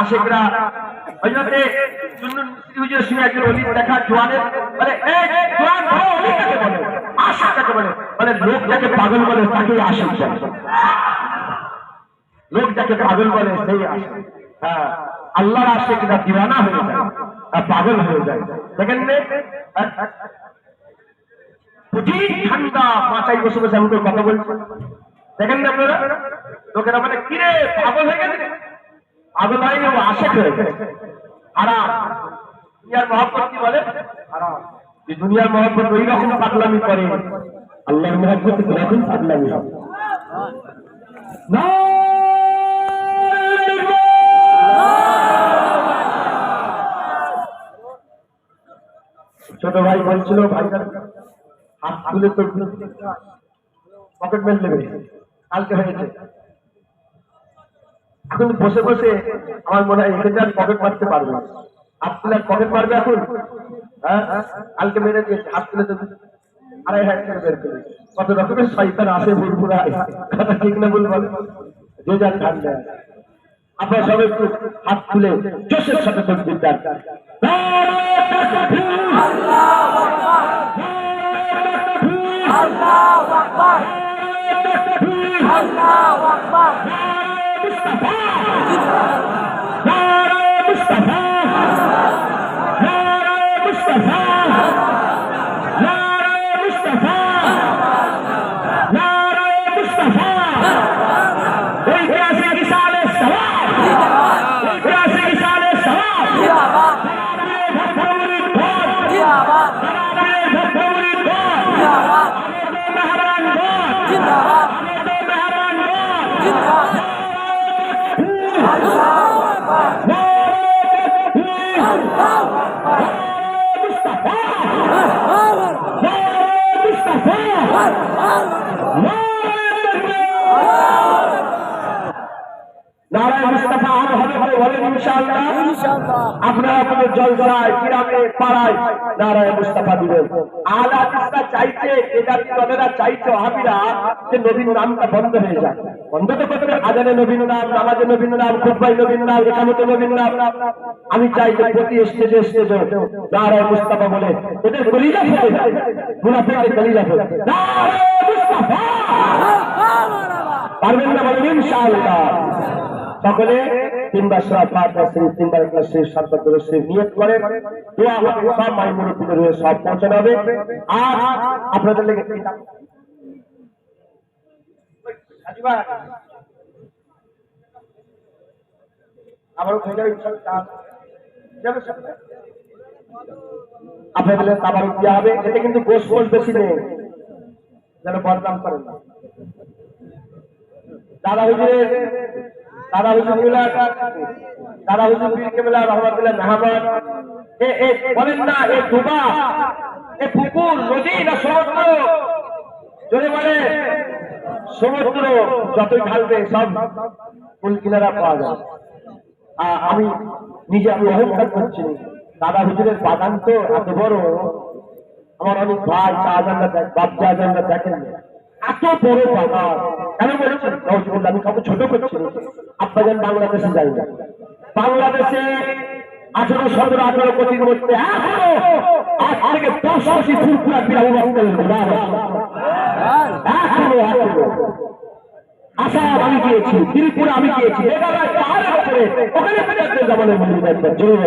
আশেকরা জন্য সুন্নুন হুজুরের একজন দেখা কাকে বলে লোক যাকে পাগল বলে তাকে লোক যাকে পাগল বলে, সেই হ্যাঁ আল্লাহর দিওয়ানা হয়ে যায় আর পাগল হয়ে যায়। দেখেন। ঠান্ডা মাথায় বসে বসে আমি কথা বলছি। দেখেন না আপনারা, লোকেরা মানে কিরে, পাগল হয়ে গেছে হয়নি ও আশেক দুনিয়ার মহব্বত কি বলে? যে দুনিয়ার মহব্বত ওই রকম পাগলামি করে। আল্লাহর মহব্বত পাগলামি হবে। ছোট ভাই বলছিল ভাইজান হাত তুলে তো পকেট মেল নেবে কালকে হয়েছে। এখন বসে বসে আমার মনে হয় এখানে আর পকেট মারতে পারবে। আর পকেট মারবে এখন? হ্যাঁ? কালকে মেরে দিয়েছে, হাত তুলে তো আড়াই হাজার টাকা বের করে কত রকমের শয়তান আসে বুলবুলা কথা ঠিক না বলব যে যার ঠান্ডা আপনারা সবাই একটু হাত তুলে জোশের সাথে তকবির দেন। আপনারা আপনাদের জলসায় গ্রামে পাড়ায় নারায়ণ মুস্তাফা দিবেন। আলা হাদিসরা চাইছে বেদাতি দলেরা চাইছে হাবিরা যে নবীন নামটা বন্ধ হয়ে যায় বন্ধ তো করতে আজানে নবীন নাম নামাজে নবীন নাম খুতবাই নবীন নাম একামতে নবীন নাম। আমি চাই যে প্রতি স্টেজে স্টেজে নারায়ণ মুস্তাফা বলে, এদের কলিজা ফেলে যায় মুনাফিকের ফেলে নারায়ণ মুস্তাফা! পারবেন না ইনশাআল্লাহ। সকলে তিনবার সুরা ফাতিহা শরীফ তিনবার ইখলাস শরীফ সাতবার দরুদ শরীফ নিয়ত সব মাই মুরব্বিদের হয়ে সব পৌঁছানো হবে। আর আপনাদের লেগে আপনাদের দেওয়া হবে কিন্তু বেশি নেই। যেন দাদা হুজুরের দাদা হুজুর দাদা হুজুর পীর কেবলা রহমাতুল্লাহ মেহমান এ এ বলেন না এ ডুবা এ পুকুর নদী না সমুদ্র বলে, সমুদ্র যতই ঢালবে, সব ফুল কিনারা পাওয়া যায় আমি নিজে আমি অহংকার করছি। দাদা হুজুরের বাগান তো এত বড়। আমার অনেক ভাই চাহাজানরা দেখ বাপ চাহাজানরা দেখেন এত বড় বাগান কেন বলেছেন নজরুল আমি কাউকে ছোট করছি। আব্বাজান বাংলাদেশে যাই না বাংলাদেশে আঠারো সতেরো আঠারো কোটির মধ্যে এখনও আজ থেকে দশ কোটি ফুরফুরা বিরাম আমি গিয়েছি ত্রিপুরা আমি গিয়েছি ওখানে জোরে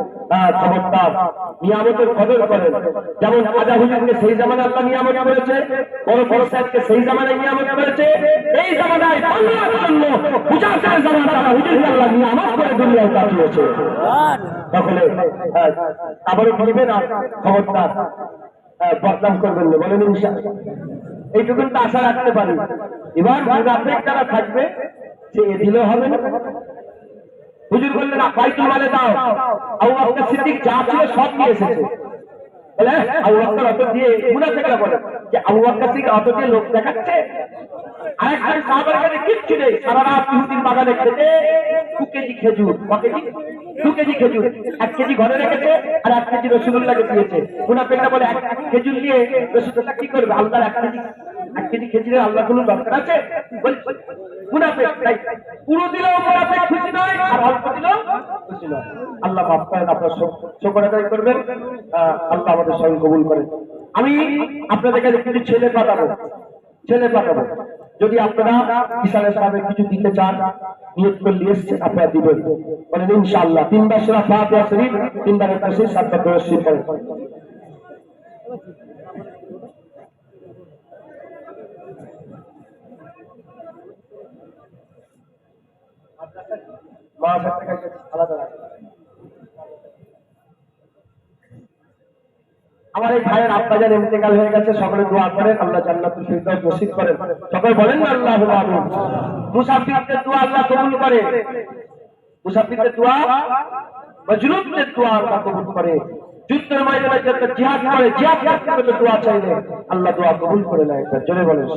নিয়ামতের কদর করেন যেমন খাজা হুজুরকে সেই জামানায় আল্লাহ নিয়ামত করেছে বড় বড় সাহেবকে সেই জামানায় নিয়ামত করেছে। এই জামানায় জামানা তারা নিয়ামত করে সকলে হ্যাঁ, আবারও বলবেন আর খবরদার হ্যাঁ, বদনাম করবেন না বলেন তো আশা রাখতে পারি। এবার মুনাফিক যারা থাকবে সে এ হবে না। হুজুর বললেন না বাইতুল মালে দাও? আবু বকর সিদ্দিক যা ছিল সব নিয়ে এসেছে। বলে আবু বকর অত দিয়ে মুনাফিকরা বলে যে আবু বকর থেকে অত দিয়ে লোক দেখাচ্ছে। আরেকজন সাহাবার কাছে কিচ্ছু নেই। সারা রাত ইহুদির বাগানে খেতে দু কেজি খেজুর, ক কেজি? দু কেজি খেজুর। এক কেজি ঘরে রেখেছে আর এক কেজি রসুল্লাহকে দিয়েছে। মুনাফিকরা বলে, এক খেজুর নিয়ে রসুল্লাহ কি করবে? আল্লাহর এক কেজি আল্লাহ করেন, আপনার করবেন। আল্লাহ আমাদের কবুল করেন। আমি আপনাদের কাছে কিছু ছেলে পাঠাবো। ছেলে পাঠাবো। যদি আপনারা ইসলামের সামনে কিছু দিতে চান, নিয়োগ করলে এসছেন, আপনারা দিবেন। বলেন, ইনশাআল্লাহ। তিনবার সেরা ফাতিহা শরীফ, তিনবার সাতবার দরুদ শরীফ করেন আমার এই ভাইয়ের আব্বাজান ইন্তেকাল হয়ে গেছে, সকলে দোয়া করেন, আল্লাহ জান্নাতুল ফিরদাউস নসিব করেন। সকলে বলেন না আল্লাহু আমিন মুসাফিরদের দোয়া আল্লাহ কবুল করে। মুসাফিরদের দোয়া মজলুমদের দোয়া আল্লাহ কবুল করে। যুদ্ধের ময়দানে যারা জিহাদ করে, জিহাদ করতে দোয়া চাইলে আল্লাহ দোয়া কবুল করে নেয় জোরে বলেন।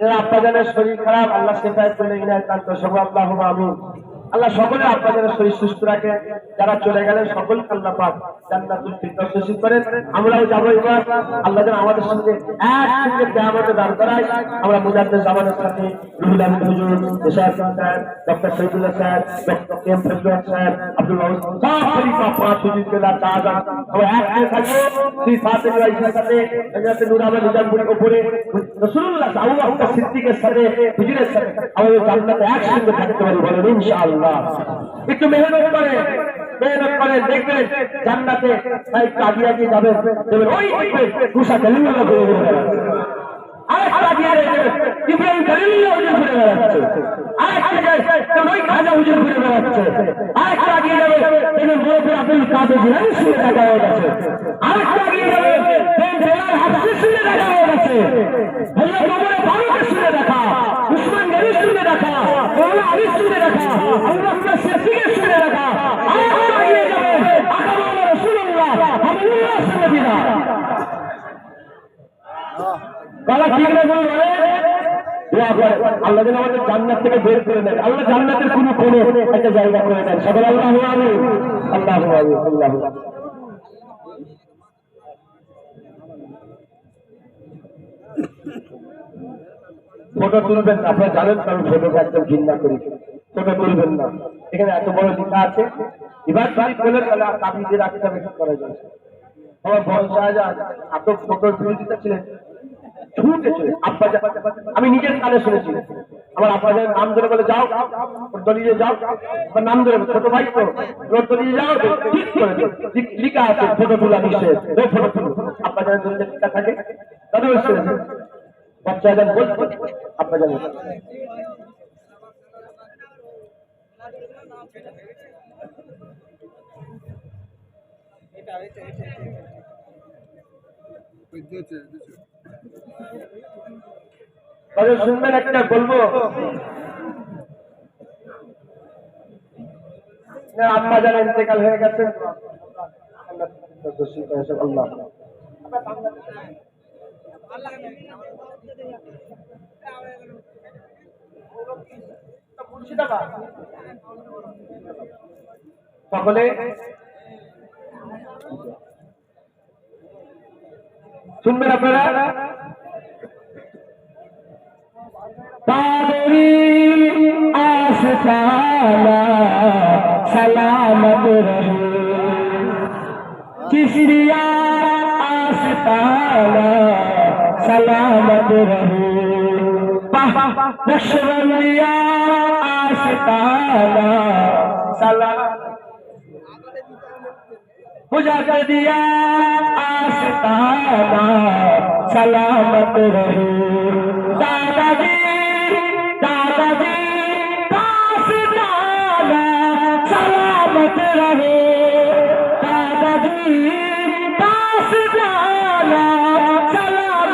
আব্বাজানের শরীর খারাপ আল্লাহ সেফায় গেলে একান্ত সব আল্লাহ আমিন আল্লাহ সকলের আব্বাজানের শরীর সুস্থ রাখে। যারা চলে গেলেন সকলকে আল্লাহ পাক নসিব করেন। আমরাও যাব এবার আল্লাহ যেন আমাদের সঙ্গে একসঙ্গে কিয়ামতে করায়। আমরা মুজাদ্দিদ জামানের সাথে রুহুল আমিন হুজুর sir, doctor Shahidullah sir, doctor M sir, Abdul সব পাঁচ হুজুর থাকব। শ্রী সাথে সাথে, হুজুরের সাথে। আমাদের জান্নাতে একসঙ্গে থাকতে পারি বলেন, ইনশাআল্লাহ। একটু মেহনত করে মেহনত করে দেখবেন জান্নাতে একটু আগে আগে যাবেন দেখবেন ওই দেখবেন তুষা কালিমুল্লাহ ঘুরে দিয়ে দিয়ে দিয়ে ওমর ফারুকের শুনে দেখা। আল্লাহ যেন আমাদের জান্নাত থেকে বের করে দেন আল্লাহ জান্নাতের কোন কোণে একটা জায়গা করে দেন। সকল আল্লাহ আল্লাহ আল্লাহ ফটো তুলবেন না, আপনারা জানেন আমি ফটোকে একদম ঘৃণা করি। ফটো তুলবেন না। এখানে এত বড় লেখা আছে। এবার বাড়ি বলে তাহলে তাবিজের রাখতে হবে করা যায় আমার বড় শাহজাহান এত ফটোর বিরোধিতা ছিলেন যা- আমি নিজের কানে শুনেছি। আমার আব্বা যা নাম ধরে বলে, যাও, ওর দলিলে যাও। আমার নাম ধরে ছোট ভাই তো, ওর দলিলে যাও ঠিক করে। লিখা আছে, ফটো তোলা জানের দলিলে লিখা থাকে। দাদা বাচ্চা যেন বলছে শুনবেন একটা বলব। আম্মা জান ইন্তেকাল হয়ে গেছে আল্লাহ। সকলে শুনবেন আপনারা পাদরি আস্তানা সালামত রহে চিশরিয়া আস্তানা सलामत रहो। नक्शबंदिया आस्ताना सलाम पूजा कर दिया आस्ताना सलामत रहो। दादाजी दादाजी दास्ताना सलामत रहो। दादाजी दास्ताना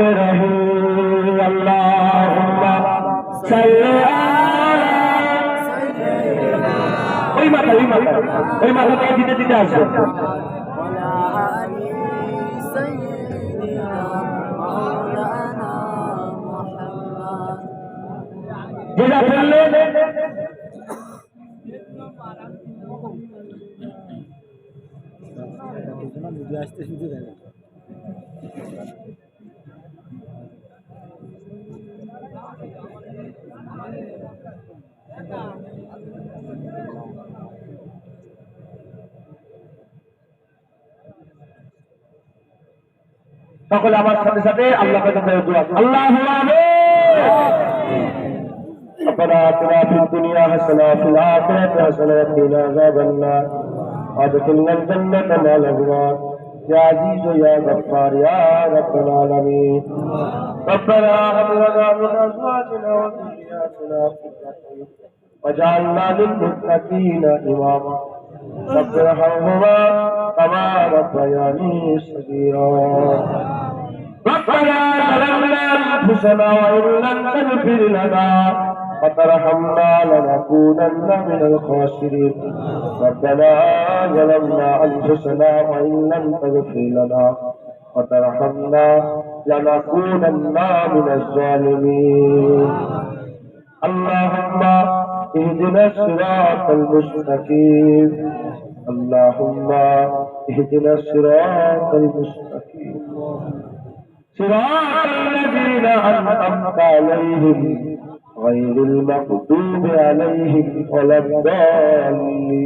رہو اللہ ওই মাথা ওই যেটা ফেলল সকলে আমার সাথে সাথে আল্লাহ আল্লাহ ربنا اتنا في الدنيا حسنه وفي الاخره حسنه وقنا عذاب النار وادخلنا الجنه مع الابرار يا عزيز يا غفار يا رب العالمين ربنا هب لنا من ازواجنا وذرياتنا قرة وجعلنا للمتقين اماما رب كما ربياني صغيرا. ربنا ظلمنا أنفسنا وإن لم تغفر لنا وترحمنا لنكونن من الخاسرين. ربنا ظلمنا أنفسنا وإن لم تغفر لنا وترحمنا لنكونن من الظالمين. اللهم اهدنا الصراط المستقيم اللهم اهدنا الصراط المستقيم صراط الذين أنعمت عليهم غير المغضوب عليهم ولا الضالين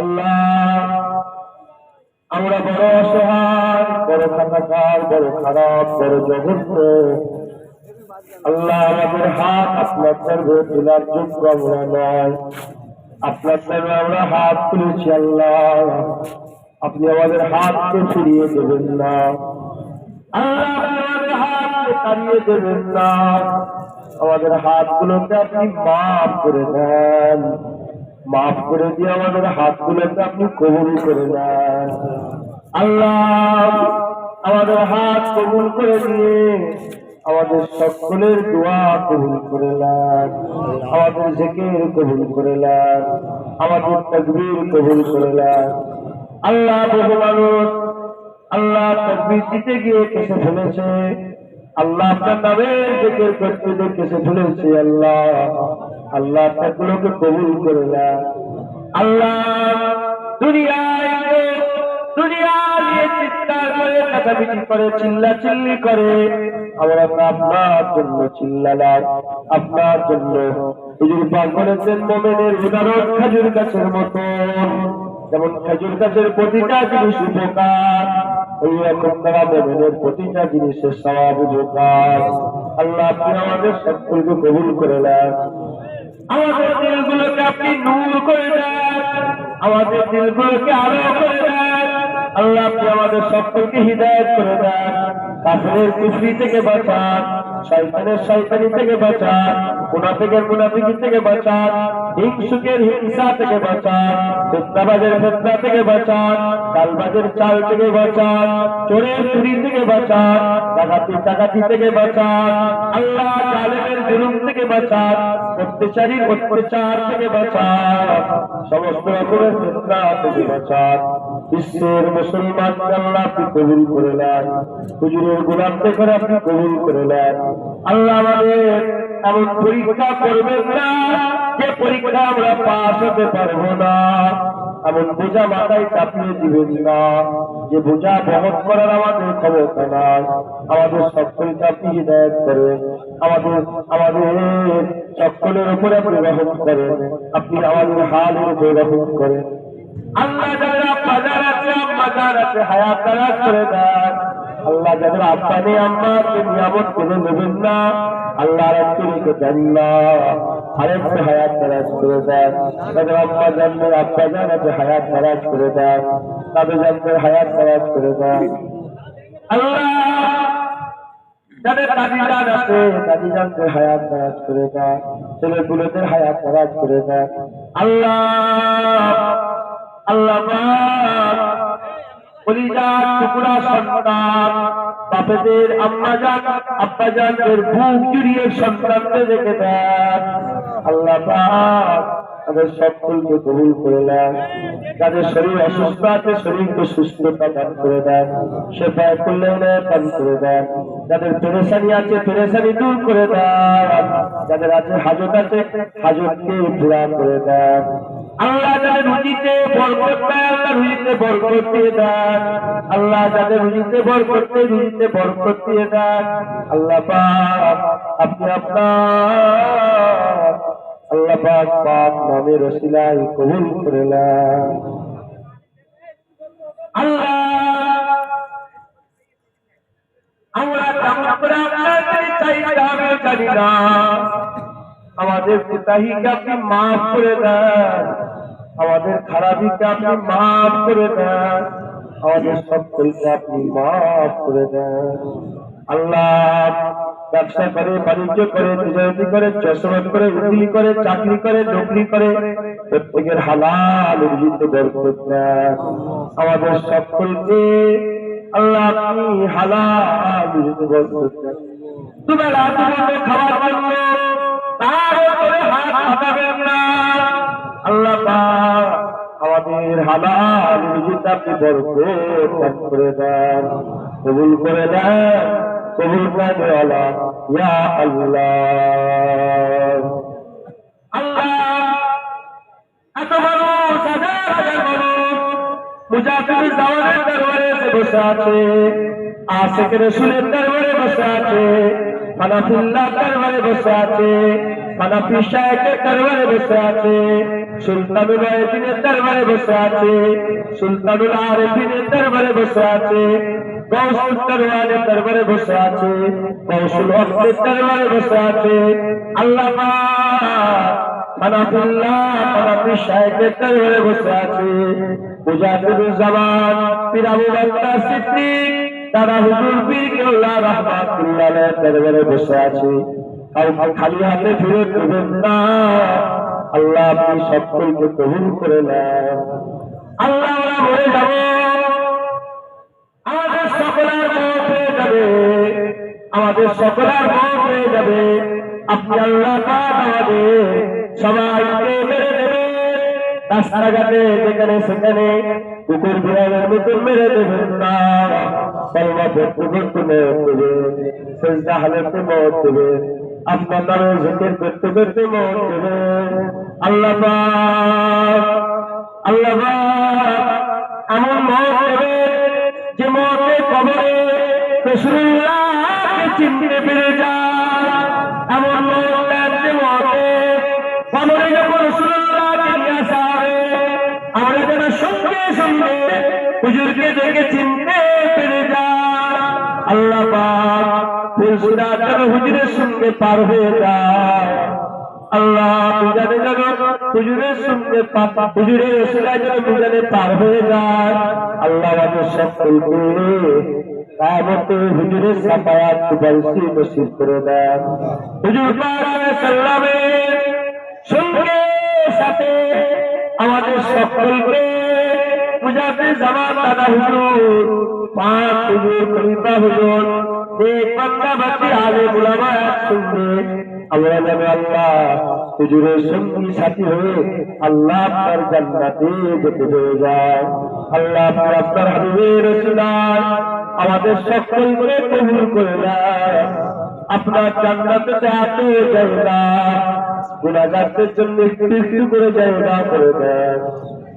আল্লাহ আমরা বড় অসহায় বড় কাটাকার বড় খারাপ বড় জঘন্য আল্লাহ আমাদের হাত আপনার সর্বে তোলার যোগ্য আমরা নয়। আপনার সর্বে আমরা হাত তুলেছি আল্লাহ। আপনি আমাদের হাতকে ফিরিয়ে দেবেন না। আমাদের হাতগুলোকে আপনি মাফ করে দেন। মাফ করে দিয়ে আমাদের হাতগুলোকে আপনি কবুল করে নেন। আল্লাহ আমাদের হাত কবুল করে দিয়ে আমাদের সকলের দোয়া কবুল করে নেন। আমাদের জেকের কবুল করে নেন। আমাদের তকবীর কবুল করে নেন। আল্লাহ মানুষ, আল্লাহ তকবীর দিতে গিয়ে কেসে ফেলেছে। আল্লাহ আপনার নামের জেকের করতে গিয়ে কেসে ফেলেছে আল্লাহ। আল্লাহ তাগুলোকে কবুল করে নেন। আল্লাহ দুনিয়ায় দুনিয়া নিয়ে চিৎকার করে চেঁচামেচি করে চিল্লা চিল্লি করে আমরা আপনার জন্য চিল্লালাম আপনার জন্য হুজুর পাক বলেছেন, মোমেনের উদাহরণ খেজুর গাছের মতো যেমন খেজুর গাছের প্রতিটা জিনিস উপকার, ওই রকম তারা মোমেনের প্রতিটা জিনিসের সবাব উপকার। আল্লাহ আপনি আমাদের সকলকে কবুল করে নেন। আমাদের দিলগুলোকে আপনি নূর করে দেন। আমাদের দিলগুলোকে আলো করে দেন। আল্লাহ আপনি আমাদের সকলকে হৃদায়ত করে দেন কাফের কুফরি থেকে বাঁচান শয়তানের শয়তানি থেকে বাঁচান মুনাফিকের মুনাফিকি থেকে বাঁচান হিংসুকের হিংসা থেকে বাঁচান ফেতনাবাজের ফেতনা থেকে বাঁচান চালবাজের চাল থেকে বাঁচান চোরের চুরি থেকে বাঁচান ডাকাতি ডাকাতি থেকে বাঁচান আল্লাহ জালেমের জুলুম থেকে বাঁচান অত্যাচারীর অত্যাচার থেকে বাঁচান সমস্ত রকমের ফেতনা থেকে বাঁচান বিশ্বের মুসলমান আল্লাহ আপনি কবুল করে নেন। হুজুরের গোলাম করে আপনি কবুল করে নেন। আল্লাহ আমাদের এমন পরীক্ষা করবেন না যে পরীক্ষা আমরা পাস হতে পারব না। এমন বোঝা মাথায় চাপিয়ে দিবেন না যে বোঝা বহন করার আমাদের ক্ষমতা নাই। আমাদের সকলকে আপনি হৃদায়ত করেন আমাদের আমাদের সকলের উপরে আপনি রহম করেন। আপনি আমাদের হালের উপরে রহম করেন। আল্লাহ আম্মা হায়াত তারাজ করে দেন আল্লাহ যাদের আব্বা নেই আম্মাকে নিয়ামত করে নেবেন না। আল্লাহ রাত্রিকে দেন না। আরেকটু হায়াত তারাজ করে দেন আল্লাহ আল্লাহ শরীর অসুস্থ আছে, শরীরকে সুস্থতা দান করে দেন। সেফায় কল্যাণে দান করে দেন। যাদের পেরেশানি আছে, পেরেশানি দূর করে দেন। যাদের আছে হাজত আছে, হাজতকে পুরা করে দেন। আল্লাহ যাদের রুজিতে বরকত দেয়, আল্লাহ রুজিতে বরকত দিয়ে দেন। আল্লাহ যাদের রুজিতে বরকত রুজিতে বরকত দিয়ে দেন। আল্লাহ আপনি আপনার আল্লাহ পাক নামে রসিলাই কবুল করে আল্লাহ, আমরা না আমাদের পিতাহিকে আপনি মাফ করে দেন। আমাদের খারাপিকে আপনি মাফ করে দেন। আমাদের সকলকে আপনি মাফ করে দেন। আল্লাহ ব্যবসা করে, বাণিজ্য করে তিজারতি করে চশমত করে, উকিলি করে, চাকরি করে, নকরি করে, প্রত্যেকের হালাল উর্জিত বরকত দেন। আমাদের সকলকে আল্লাহ আপনি হালাল উর্জিত বরকত দেন। তুমি রাত খাবার জন্য তার উপরে হাত পাঠাবেন না। আমাদের হালাল রুজিতে আপনি বরকত করে দেন। কবুল করে দেন কবুল করে আল্লাহ। ইয়া আল্লাহ। আল্লাহ, এত মানুষ হাজার হাজার মানুষ, মুজাফির জাওয়ানের দরবারে বসে আছে। আশেখ দরবারে বসে আছে। দরবারে বসে আছে। ফানাফি শাহের দরবারে বসে আছে, সুলতানুল আরেফিনের দরবারে বসে আছে, সুলতানুল তারা হুজুর বসে আছে। খালি হাতে ফিরে দেবেন না। আল্লাহ আপনি সকলকে কবুল করে নেন। আল্লাহ আমাদের সকলের মত হয়ে যাবে। আমাদের সকলের মত হয়ে যাবে। আপনি আল্লাহ সবাইকে মেরে রাস্তাঘাটে যেখানে সেখানে কুকুর বিড়ালের মেরে দেবেন না। কলমা মত দেবে আপনার নামে জিকির করতে করতে আল্লাহ আল্লাহ এমন মত দেবে যে মতে কবরে রসুল্লাহকে চিনতে পেরে যায়। এমন লোক লাগছে মতে কবরে যখন রসুল্লাহকে নিয়ে আসা হবে, আমরা যেন সঙ্গে সঙ্গে যেন হুজুরের সঙ্গে পার হয়ে যায় আল্লাহ মিজানে যেন হুজুরের সঙ্গে হুজুরের রসুলা যেন মিজানে পার হয়ে যায় আল্লাহ আমাদের সকলকে কায়ামতে হুজুরের সাফায়াত সুপারিশি নসিব করে দেন হুজুর পাক সাল্লামের সঙ্গে সাথে আমাদের সকলকে পূজাতে জামান দাদা হুজুর, পাঁচ হুজুর খলিফা হুজুর আমরা যেন আল্লাহ যায়। আমাদের সকলকে কবুল করে দেয় আপনার জান্নাতে এত জায়গা গুণাগারদের জন্য একটু করে জায়গা করে দেন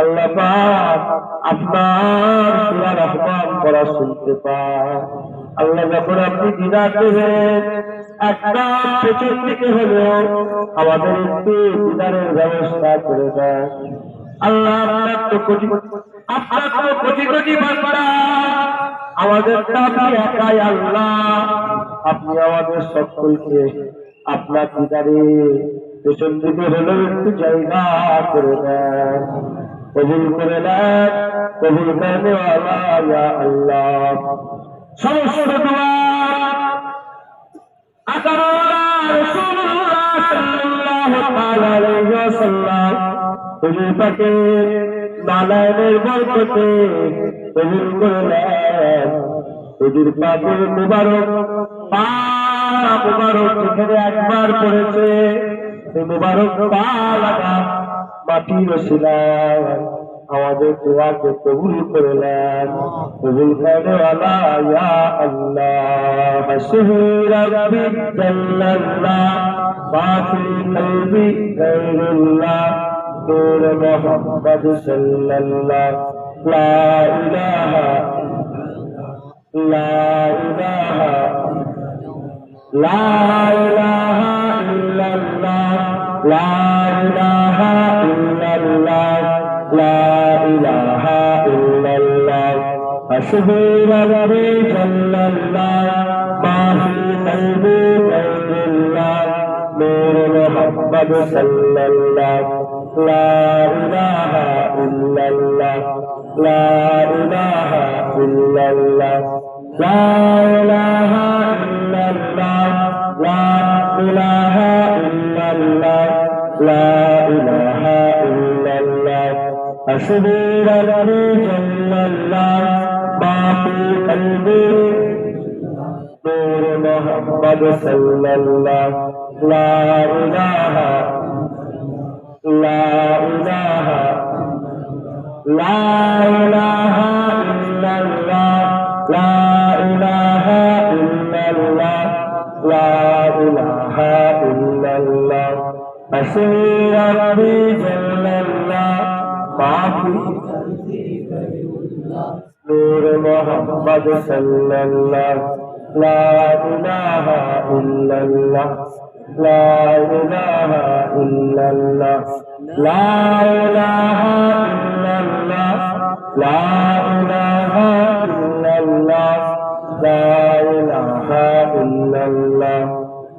আল্লাহ আপনার সূরা রহমান পড়া শুনতে পায়। আল্লাহ যখন আপনি একটা পেছন দিকে হলেও আমাদের একটু দিদারের ব্যবস্থা করে দেন আল্লাহ আপনার তো কোটি আপনার তো কোটি কোটি আমাদের আপনি একাই আল্লাহ। আপনি আমাদের সকলকে আপনার দিদারে পেছন দিকে হলেও একটু জায়গা করে দেন। কবুল করে দেন কবুল করনে আল্লাহ সমস্ত দোয়া হুজুর পাকে নালায়নের মুবারক পা লাগা মাটি রসিলাম, আমাদের দোয়াকে কবুল করলেন কবুল করে আলা আল্লাহ। রাব্বি জাল্লাল্লাহ, মাফি কলবি গায়রুল্লাহ। নূর মুহাম্মদ লা ইলাহা ইল্লাল্লাহ লা ইলাহা ইল্লাল্লাহ। আশহাদু আল্লা জাল্লাল্লাহ মাহি কলবি কলবিল্লাহ নূর মুহাম্মদ لا إله إلا الله أشهد ربي جل الله ما في قلبي نور محمد صلى الله لا إله لا إله لا إله إلا الله لا إله إلا الله لا إله إلا الله أشهد ربي جل الله ما في نور محمد صلى الله لا إله إلا الله لا إله إلا الله لا إله إلا الله لا إله إلا الله لا إله إلا الله